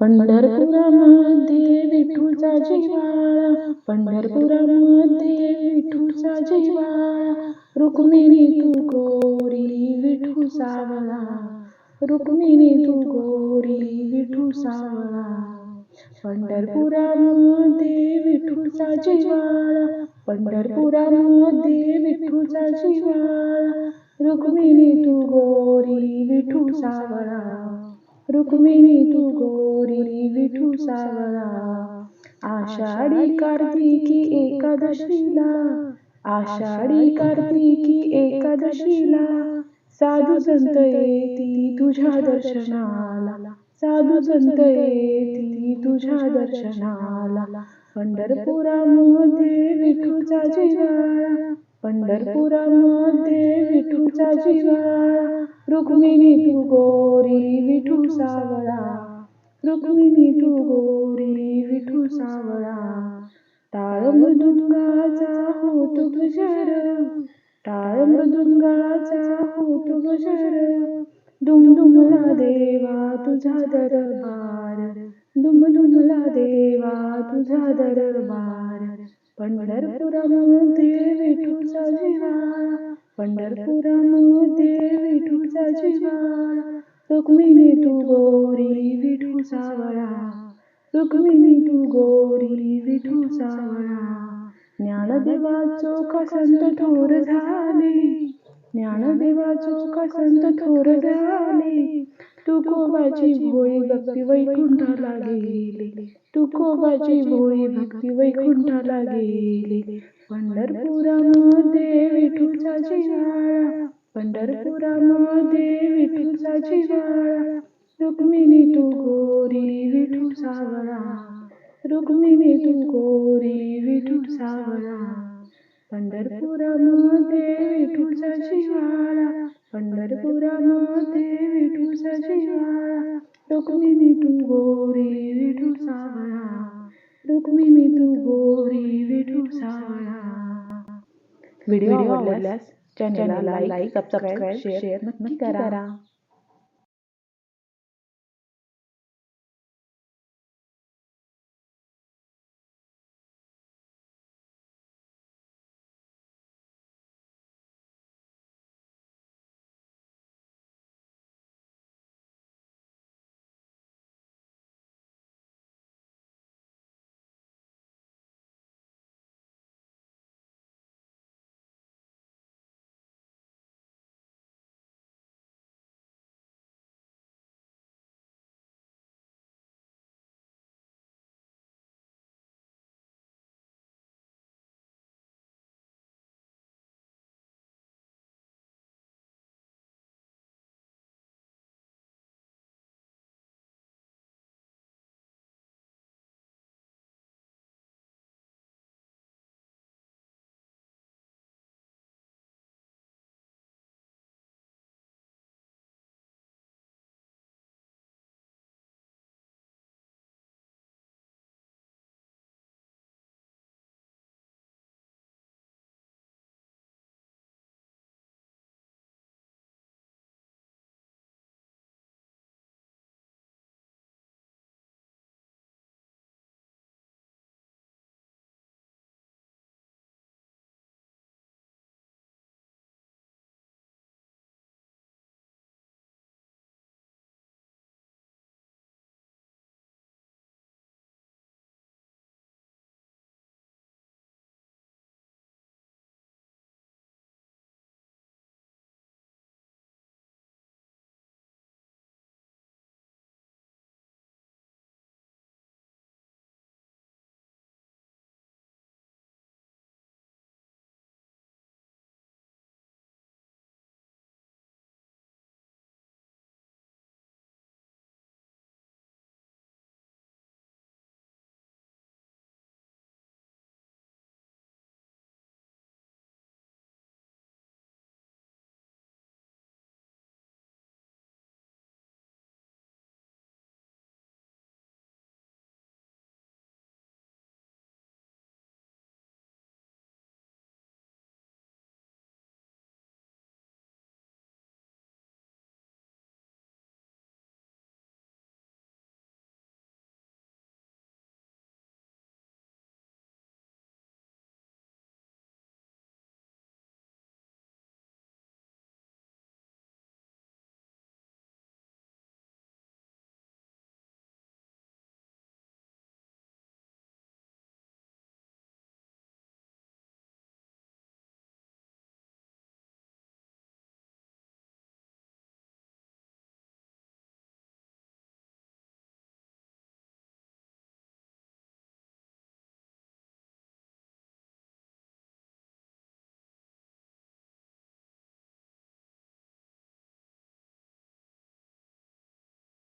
पंढरपुरामध्ये विठूचा जिवाळा पंढरपुरामध्ये विठूचा जिवाळा रुक्मिणी तू गोरी विठू सावळा रुक्मिणी तू गोरी विठू सावळा. पंढरपुरामध्ये विठूचा जिवाळा पंढरपुरामध्ये विठूचा जिवाळा रुक्मिणी तू गोरी विठू सावळा. रुक्मिणी तू गोरी विठू सावळा आषाढी कार्तिकी एकादशीला. आषाढी कार्तिकी एकादशीला. साधू संत येती तुझ्या दर्शनाला. साधू संत येती तुझ्या दर्शनाला. पंढरपुरामध्ये विठूचा जिव्हाळा पंढरपुरामध्ये विठूचा जिव्हाळा रुक्मिणी तू गोरी विठू सावळा. रुक्मिणी तू गोरी विठू सावळा. टाळ मृदुंगाचा होतो गजर टाळ मृदुंगाचा होतो गजर. दुमदुमला देवा तुझा दरबार दुमदुमला देवा तुझा दरबार. पंढरपुरामध्ये विठूचा जिव्हाळा पंढरपुरामध्ये विठूचा जिव्हाळा. रुक्मिणी तू गोरी विठू सावळा रुक्मिणी तू गोरी विठू सावळा ज्ञानदेवाचो कसंत संत थोर झाली ज्ञानदेवा चोखा संत थोर झाले. तुकोबाची भोळी भक्ती वैकुंठाला गेली. तुकोबाची भोळी भक्ती वैकुंठाला गेली. पंढरपुरामध्ये विठूचा जिव्हाळा. पंढरपुरामध्ये विठूचा जिव्हाळा. रुक्मिणी तू गोरी विठू सावळा रुक्मिणी तू गोरी विठू सावळा पंढरपुरामध्ये जिव्हाळा पंढरपुरामध्ये विठूचा जिव्हाळा रुक्मिणी तू गोरी विठू सावळा रुक्मिणी तू गोरी विठू सावळा व्हिडिओ आवडल्यास चॅनलला लाईक सबस्क्राईब शेअर नक्की करा.